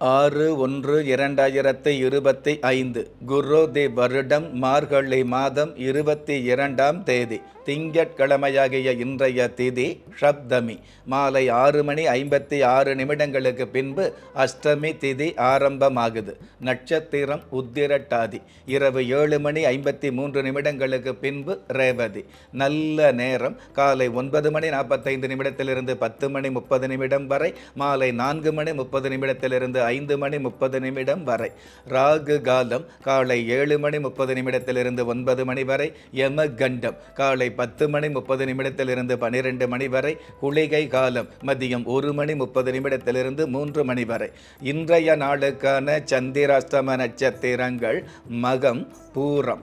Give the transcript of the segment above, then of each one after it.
ஆறு ஒன்று இரண்டாயிரத்தி இருபத்தி ஐந்து குரு தி வருடம் மார்கழி மாதம் இருபத்தி இரண்டாம் தேதி திங்கட்கிழமையாகிய இன்றைய திதி ஷப்தமி மாலை ஆறு மணி ஐம்பத்தி ஆறு நிமிடங்களுக்கு பின்பு அஷ்டமி திதி ஆரம்பமாகுது. நட்சத்திரம் உத்திரட்டாதி இரவு ஏழு மணி ஐம்பத்தி மூன்று நிமிடங்களுக்கு பின்பு ரேவதி நல்ல நேரம் காலை ஒன்பது மணி நாற்பத்தைந்து நிமிடத்திலிருந்து பத்து மணி முப்பது நிமிடம் வரை மாலை நான்கு மணி முப்பது நிமிடத்திலிருந்து ஐந்து மணி முப்பது நிமிடம் வரை. ராகு காலம் காலை ஏழு மணி முப்பது நிமிடத்திலிருந்து ஒன்பது மணி வரை. யம கண்டம் காலை பத்து மணி முப்பது நிமிடத்திலிருந்து பனிரெண்டு மணி வரை. குளிகை காலம் மதியம் ஒரு மணி முப்பது நிமிடத்திலிருந்து மூன்று மணி வரை. இன்றைய நாளுக்கான சந்திராஷ்டம நட்சத்திரங்கள் மகம் பூரம்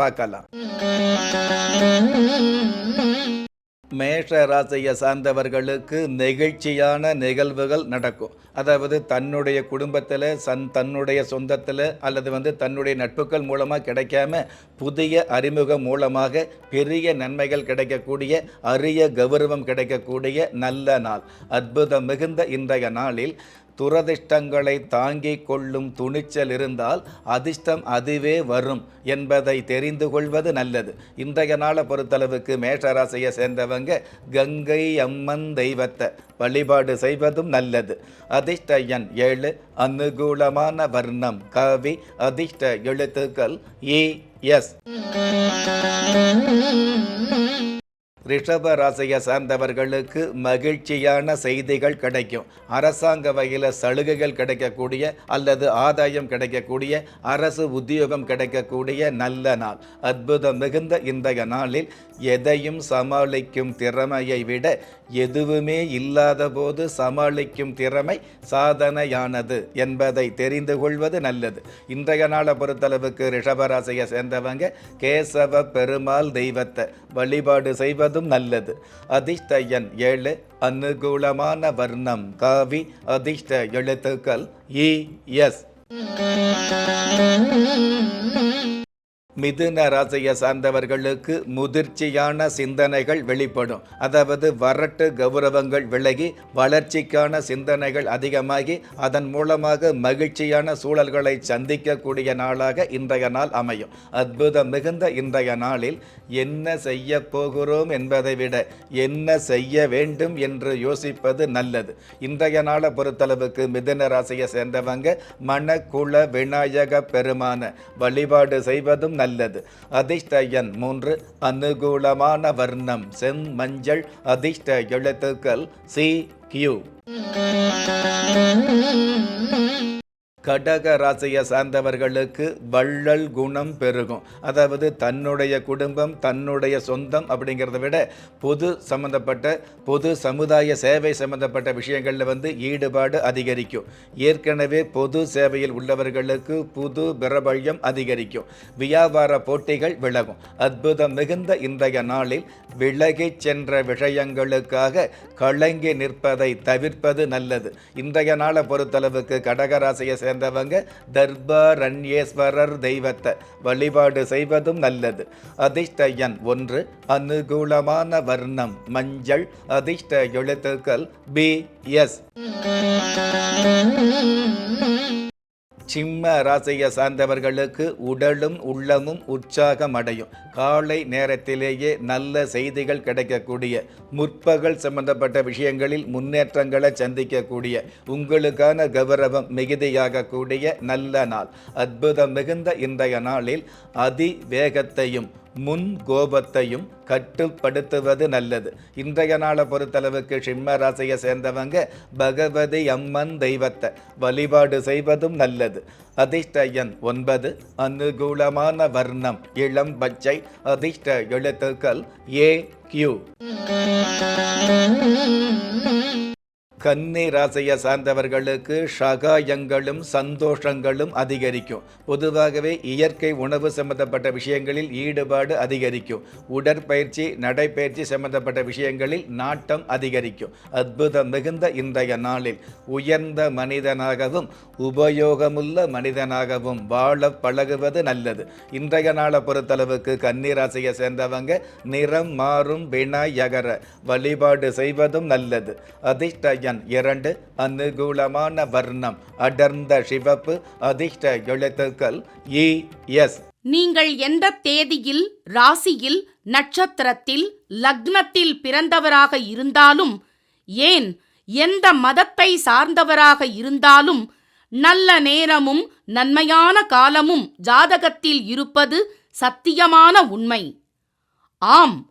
பார்க்கலாம். மேஷ ராசியை சார்ந்தவர்களுக்கு நெகிழ்ச்சியான நிகழ்வுகள் நடக்கும். அதாவது தன்னுடைய குடும்பத்தில் சன் தன்னுடைய சொந்தத்தில் அல்லது வந்து தன்னுடைய நட்புகள் மூலமாக கிடைக்காம புதிய அறிமுகம் மூலமாக பெரிய நன்மைகள் கிடைக்கக்கூடிய அரிய கௌரவம் கிடைக்கக்கூடிய நல்ல நாள். அற்புதம் மிகுந்த இன்றைய நாளில் துரதிர்ஷ்டங்களை தாங்கிக் கொள்ளும் துணிச்சல் இருந்தால் அதிர்ஷ்டம் அதுவே வரும் என்பதை தெரிந்து கொள்வது நல்லது. இன்றைய நாளை பொறுத்தளவுக்கு மேஷராசியை சேர்ந்தவங்க கங்கை அம்மன் தெய்வத்தை வழிபாடு செய்வதும் நல்லது. அதிர்ஷ்ட எண் ஏழு அனுகூலமான வர்ணம் கவி அதிர்ஷ்ட எழுத்துக்கள் இ எஸ். ரிஷப ராசியை சார்ந்தவர்களுக்கு மகிழ்ச்சியான செய்திகள் கிடைக்கும். அரசாங்க வகையில் சலுகைகள் கிடைக்கக்கூடிய அல்லது ஆதாயம் கிடைக்கக்கூடிய அரசு உத்தியோகம் கிடைக்கக்கூடிய நல்ல நாள். அற்புதம் மிகுந்த இன்றைய நாளில் எதையும் சமாளிக்கும் திறமையை விட எதுவுமே இல்லாத போது சமாளிக்கும் திறமை சாதனையானது என்பதை தெரிந்து கொள்வது நல்லது. இன்றைய நாளை பொறுத்தளவுக்கு ரிஷபராசியை சேர்ந்தவங்க கேசவ பெருமாள் தெய்வத்தை வழிபாடு செய்வது செய்வதும் நல்லது. அதிர்ஷ்ட எண் ஏழு அனுகூலமான வர்ணம் காவி அதிர்ஷ்ட எழுத்துக்கள் இ எஸ். மிதுன ராசியை சார்ந்தவர்களுக்கு முதிர்ச்சியான சிந்தனைகள் வெளிப்படும். அதாவது வரட்டு கௌரவங்கள் விலகி வளர்ச்சிக்கான சிந்தனைகள் அதிகமாகி அதன் மூலமாக மகிழ்ச்சியான சூழல்களை சந்திக்கக்கூடிய நாளாக இன்றைய நாள் அமையும். அற்புதம் மிகுந்த இன்றைய நாளில் என்ன செய்ய போகிறோம் என்பதை விட என்ன செய்ய வேண்டும் என்று யோசிப்பது நல்லது. இன்றைய நாளை பொறுத்தளவுக்கு மிதுன ராசியை சேர்ந்தவங்க மணக்குள விநாயக பெருமான வழிபாடு செய்வதும் நல்லது அதிர்ஷ்ட எண் மூன்று அனுகூலமான வர்ணம். செம் மஞ்சள் அதிர்ஷ்ட எழுத்துக்கள் சி கியூ. கடக ராசியை சார்ந்தவர்களுக்கு வள்ளல் குணம் பெருகும். அதாவது தன்னுடைய குடும்பம் தன்னுடைய சொந்தம் அப்படிங்கிறத விட பொது சம்பந்தப்பட்ட பொது சமுதாய சேவை சம்பந்தப்பட்ட விஷயங்களில் வந்து ஈடுபாடு அதிகரிக்கும். ஏற்கனவே பொது சேவையில் உள்ளவர்களுக்கு புது பிரபல்யம் அதிகரிக்கும். வியாபார போட்டிகள் விலகும். அற்புதம் மிகுந்த இன்றைய நாளில் விலகிச் சென்ற விஷயங்களுக்காக கலங்கி நிற்பதை தவிர்ப்பது நல்லது. இன்றைய நாளை பொறுத்தளவுக்கு கடகராசியை சேர்ந்தவங்க தர்பாரண்யேஸ்வரர் தெய்வத்தை வழிபாடு செய்வதும் நல்லது. அதிர்ஷ்ட எண் ஒன்று அனுகூலமான வர்ணம். மஞ்சள் அதிர்ஷ்ட எழுத்துக்கள் பி எஸ் சிம்ம ராசியை சார்ந்தவர்களுக்கு உடலும் உள்ளமும் உற்சாகம் அடையும் காலை நேரத்திலேயே நல்ல செய்திகள் கிடைக்கக்கூடிய முற்பகல் சம்பந்தப்பட்ட விஷயங்களில் முன்னேற்றங்களை சந்திக்கக்கூடிய உங்களுக்கான கௌரவம் மிகுதியாகக்கூடிய நல்ல நாள். அற்புதம் மிகுந்த இன்றைய நாளில் அதிவேகத்தையும் முன் கோபத்தையும் கட்டுப்படுத்துவது நல்லது. இன்றைய நாளை பொறுத்தளவுக்கு சிம்ம ராசியை சேர்ந்தவங்க பகவதி அம்மன் தெய்வத்தை வழிபாடு செய்வதும் நல்லது. அதிர்ஷ்ட எண் ஒன்பது அனுகூலமான வர்ணம் இளம் பச்சை அதிர்ஷ்ட எழுத்துக்கள் ஏ கியூ கன்னி ராசியை சார்ந்தவர்களுக்கு சகாயங்களும் சந்தோஷங்களும் அதிகரிக்கும். பொதுவாகவே இயற்கை உணவு சம்பந்தப்பட்ட விஷயங்களில் ஈடுபாடு அதிகரிக்கும். உடற்பயிற்சி நடைப்பயிற்சி சம்பந்தப்பட்ட விஷயங்களில் நாட்டம் அதிகரிக்கும். அற்புதம் மிகுந்த இன்றைய நாளில். உயர்ந்த மனிதனாகவும் உபயோகமுள்ள மனிதனாகவும் வாழ பழகுவது நல்லது. இன்றைய நாளை பொறுத்தளவுக்கு கன்னி ராசியை சேர்ந்தவங்க நிறம் மாறும் வினாயகர வழிபாடு செய்வதும் நல்லது. அதிர்ஷ்ட எண் இரண்டு அனுகூலமான வர்ணம். அடர்ந்த சிவப்பு அதிர்ஷ்ட எழுத்துக்கள். E S. நீங்கள் எந்த தேதியில் ராசியில் நட்சத்திரத்தில் லக்னத்தில் பிறந்தவராக இருந்தாலும் ஏன் எந்த மதத்தை சார்ந்தவராக இருந்தாலும் நல்ல நேரமும் நன்மையான காலமும் ஜாதகத்தில் இருப்பது சத்தியமான உண்மை. ஆம்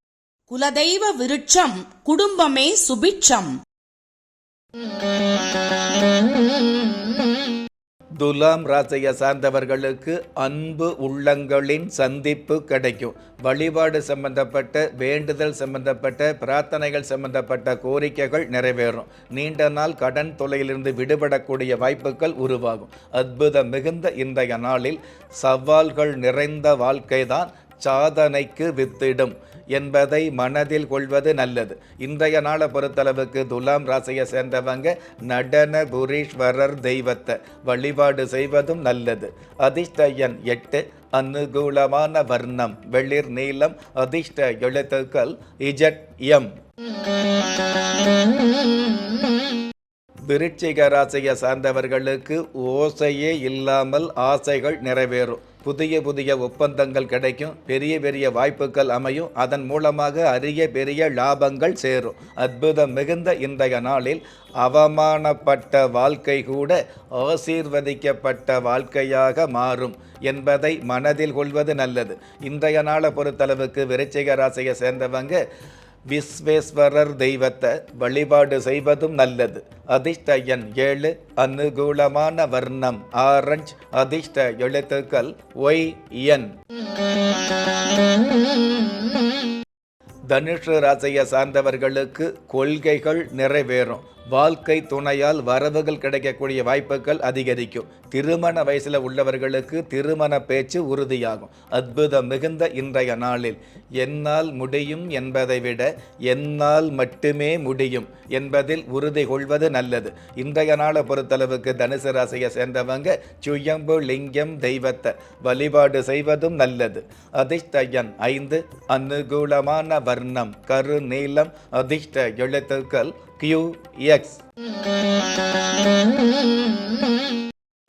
குலதெய்வ விருட்சம் குடும்பமே சுபிட்சம். துலாம் ராசியை சார்ந்தவர்களுக்கு அன்பு உள்ளங்களின் சந்திப்பு கிடைக்கும். வழிபாடு சம்பந்தப்பட்ட வேண்டுதல் சம்பந்தப்பட்ட பிரார்த்தனைகள் சம்பந்தப்பட்ட கோரிக்கைகள் நிறைவேறும். நீண்ட நாள் கடன் தொலையிலிருந்து விடுபடக்கூடிய வாய்ப்புகள் உருவாகும். அற்புதம் மிகுந்த இன்றைய நாளில் சவால்கள் நிறைந்த வாழ்க்கை தான் சாதனைக்கு வித்திடும் என்பதை மனதில் கொள்வது நல்லது. இன்றைய நாளை பொறுத்தளவுக்கு துலாம் ராசியை சேர்ந்தவங்க நடன புரீஸ்வரர் தெய்வத்தை வழிபாடு செய்வதும் நல்லது. அதிர்ஷ்டயன் எட்டு அனுகூலமான வர்ணம் வெளிர் நீளம் அதிர்ஷ்ட எழுத்துக்கள் இஜட் எம் விருச்சிக ராசியை சார்ந்தவர்களுக்கு ஓசையே இல்லாமல் ஆசைகள் நிறைவேறும். புதிய புதிய ஒப்பந்தங்கள் கிடைக்கும். பெரிய பெரிய வாய்ப்புகள் அமையும். அதன் மூலமாக அரிய பெரிய லாபங்கள் சேரும். அற்புதம் மிகுந்த இன்றைய நாளில் அவமானப்பட்ட வாழ்க்கை கூட ஆசீர்வதிக்கப்பட்ட வாழ்க்கையாக மாறும் என்பதை மனதில் கொள்வது நல்லது. இன்றைய நாளை பொறுத்தளவுக்கு விருச்சிக ராசியை சேர்ந்தவங்க விஸ்வேஸ்வரர் தெய்வத்தை வழிபாடு செய்வதும் நல்லது. அதிர்ஷ்ட எண் ஏழு அனுகூலமான வர்ணம் ஆரஞ்ச் அதிர்ஷ்ட எழுத்துக்கள் ஒய் என். தனுஷு ராசியை சார்ந்தவர்களுக்கு கொள்கைகள் நிறைவேறும். வாழ்க்கை துணையால் வரவுகள் கிடைக்கக்கூடிய வாய்ப்புகள் அதிகரிக்கும். திருமண வயசில் உள்ளவர்களுக்கு திருமண பேச்சு உறுதியாகும். அற்புதம் மிகுந்த இன்றைய நாளில். என்னால் முடியும் என்பதை விட என்னால் மட்டுமே முடியும் என்பதில் உறுதி கொள்வது நல்லது. இன்றைய நாளை பொறுத்தளவுக்கு தனுசு ராசியை சேர்ந்தவங்க சுயம்பு லிங்கம் தெய்வத்தை வழிபாடு செய்வதும் நல்லது. அதிர்ஷ்டயன் ஐந்து அனுகூலமான வர்ணம் கரு நீளம் அதிர்ஷ்ட எழுத்துக்கள் கியூ எக்ஸ்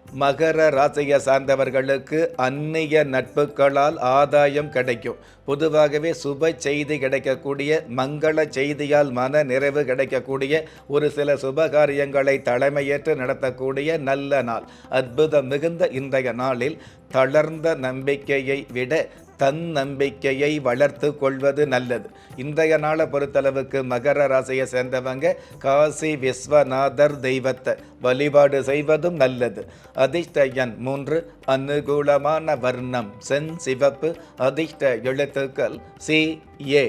மகர ராசியை சார்ந்தவர்களுக்கு அந்நிய நட்புகளால் ஆதாயம் கிடைக்கும். பொதுவாகவே சுப செய்தி கிடைக்கக்கூடிய மங்கள செய்தியால் மன நிறைவு கிடைக்கக்கூடிய ஒரு சில சுபகாரியங்களை தலைமையேற்று நடத்தக்கூடிய நல்ல நாள். அற்புதம் மிகுந்த இன்றைய நாளில் தளர்ந்த நம்பிக்கையை விட தன் நம்பிக்கையை வளர்த்து கொள்வது நல்லது. இன்றைய நாளை பொறுத்தளவுக்கு மகர ராசியை சேர்ந்தவங்க காசி விஸ்வநாதர் தெய்வத்தை வழிபாடு செய்வதும் நல்லது. அதிர்ஷ்ட எண் மூன்று அனுகூலமான வர்ணம் சென் சிவப்பு அதிர்ஷ்ட எழுத்துக்கள் சி ஏ.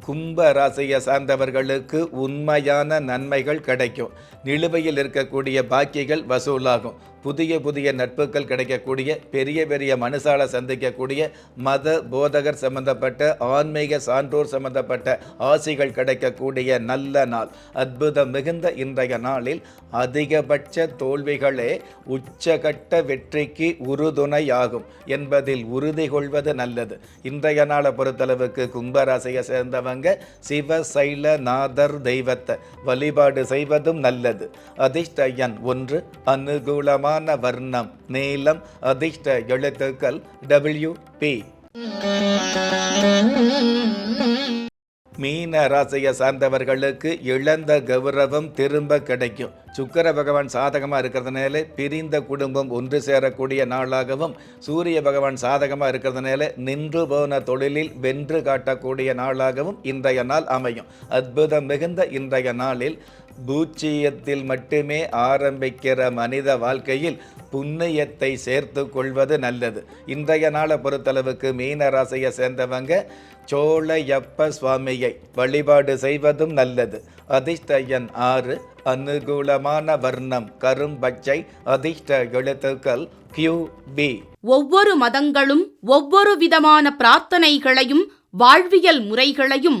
கும்ப ராசியை சார்ந்தவர்களுக்கு உண்மையான நன்மைகள் கிடைக்கும். நிலுவையில் இருக்கக்கூடிய பாக்கிகள் வசூலாகும். புதிய புதிய நட்புகள் கிடைக்கக்கூடிய பெரிய பெரிய மனுஷால சந்திக்கக்கூடிய மத போதகர் சம்பந்தப்பட்ட ஆன்மீக சான்றோர் சம்பந்தப்பட்ட ஆசிகள் கிடைக்கக்கூடிய நல்ல நாள். அற்புதம் மிகுந்த இன்றைய நாளில் அதிகபட்ச தோல்விகளே உச்சகட்ட வெற்றிக்கு உறுதுணையாகும் என்பதில் உறுதி கொள்வது நல்லது. இன்றைய நாளை பொறுத்தளவுக்கு கும்பராசியை சேர்ந்தவங்க சிவசைலநாதர் தெய்வத்தை வழிபாடு செய்வதும் நல்லது. அதிர்ஷ்ட எண் ஒன்று அனுகூலமான வர்ணம் நீளம் அதிர்ஷ்ட எழுத்துக்கள் டபிள்யூ பி மீன ராசியை சார்ந்தவர்களுக்கு இழந்த கௌரவம் திரும்ப கிடைக்கும். சுக்கர பகவான் சாதகமாக இருக்கிறதுனால பிரிந்த குடும்பம் ஒன்று சேரக்கூடிய நாளாகவும் சூரிய பகவான் சாதகமாக இருக்கிறதுனால நின்று போன தொழிலில் வென்று காட்டக்கூடிய நாளாகவும் இன்றைய நாள் அமையும். அற்புதம் மிகுந்த இன்றைய நாளில் பூச்சியத்தில் மட்டுமே ஆரம்பிக்கிற மனித வாழ்க்கையில் புண்ணியத்தை சேர்த்து கொள்வது நல்லது. இன்றைய நாளை பொறுத்தளவுக்கு மீன ராசியை சேர்ந்தவங்க சோழையப்ப சுவாமியை வழிபாடு செய்வதும் நல்லது. அதிர்ஷ்டயன் ஆறு அனுகூலமான வர்ணம் கரும்பச்சை அதிர்ஷ்ட எழுத்துக்கள் கியூ பி ஒவ்வொரு மதங்களும் ஒவ்வொரு விதமான பிரார்த்தனைகளையும் வாழ்வியல் முறைகளையும்